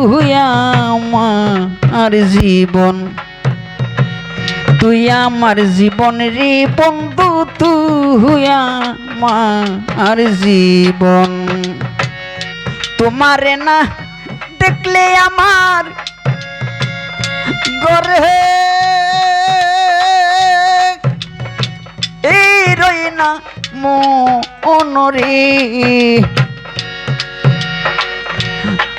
তুই আমার জীবন। তুই আমার জীবন রে বন্ধু, তুই আমার জীবন। তোমারে না দেখলে আমার গরে এই রই না মনরে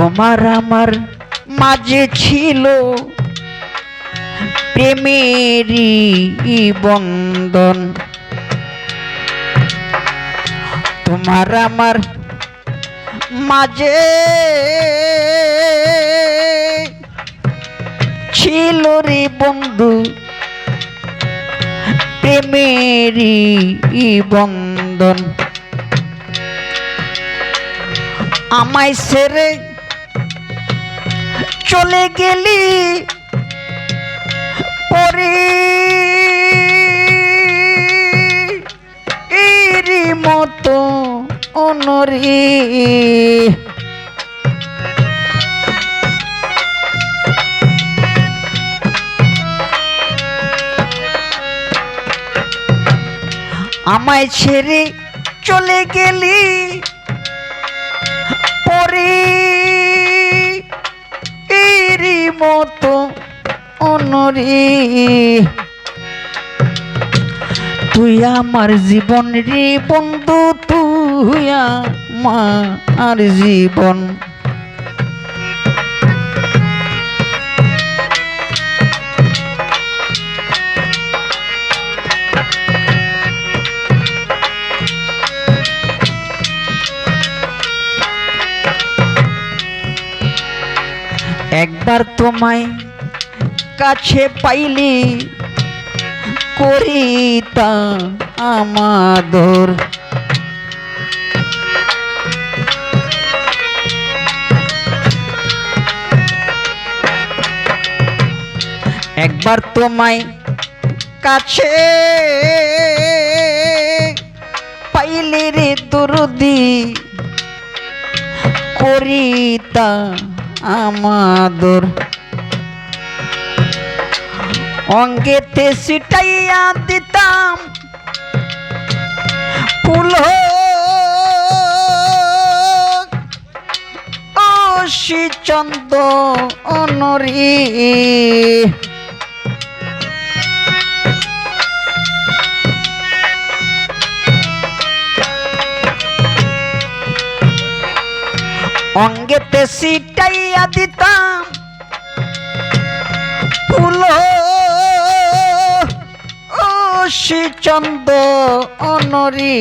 তোমার আমার মাঝে ছিল প্রেমেরই বন্ধন। তোমার আমার মাঝে ছিল রে বন্ধু, প্রেমেরই বন্ধন। আমায় সেরে চলে গেলি পরে। এরি মতো অনরে। আমায় ছেড়ে চলে গেলি মতো অনরি। তুই আমার জীবন রে বন্ধু তুই আমার জীবন। একবার তোমায় কাছে পাইলি করিতা আমাদর একবার তোমায় কাছে পাইলি রে দরদি করিতা আমাদর। অঙ্গেতে সিটাইয়া দিতাম ফুল। ও চন্দ অনরি। অঙ্গেতে সিটাইয়া দিতাম ফুল ও চন্দ অনরি।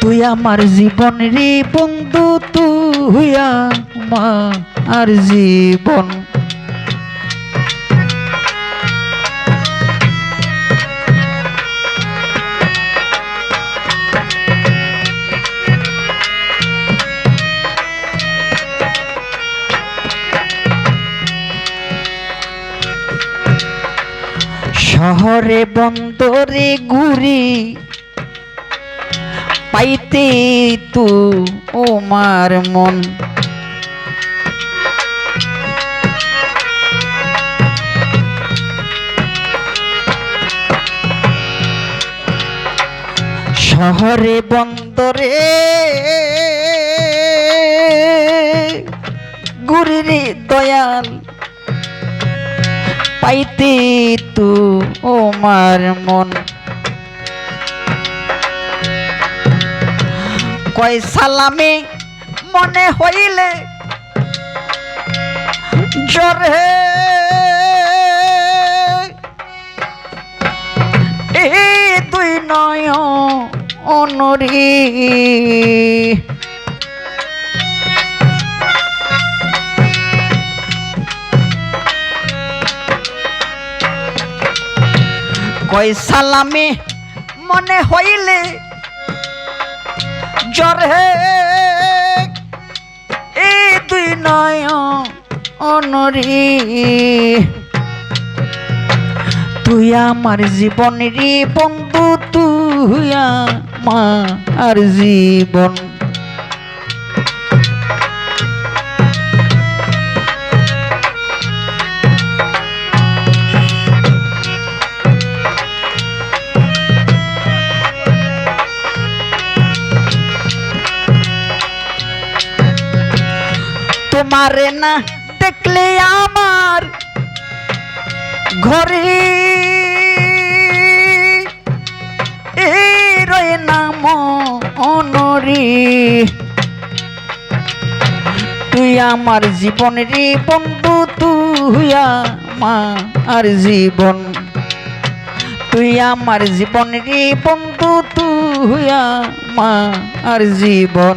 তুই আমার জীবন রে বন্ধু, তুই আমার জীবন। শহরে বন্দরে ঘুরি পাইতে তু ওমার মন। শহরে বন্দরে গুরিরে দয়াল পাইতে তু ওমার মন। কয় সালামে মনে হইলে জরে এই দুই নয় অনরি। কই সালামে? মনে হইলে জরে এই দুই নয় অনরি। তুই আমার জীবনেরই বন্ধু, তুই আমার জীবন। তোমারে না, দেখলে আমার ঘরে রয়ে নাম অনরি তুই আমার জীবনের বন্ধু, তুই আমার জীবন। তুই আমার জীবনের বন্ধু, তুই আমার জীবন।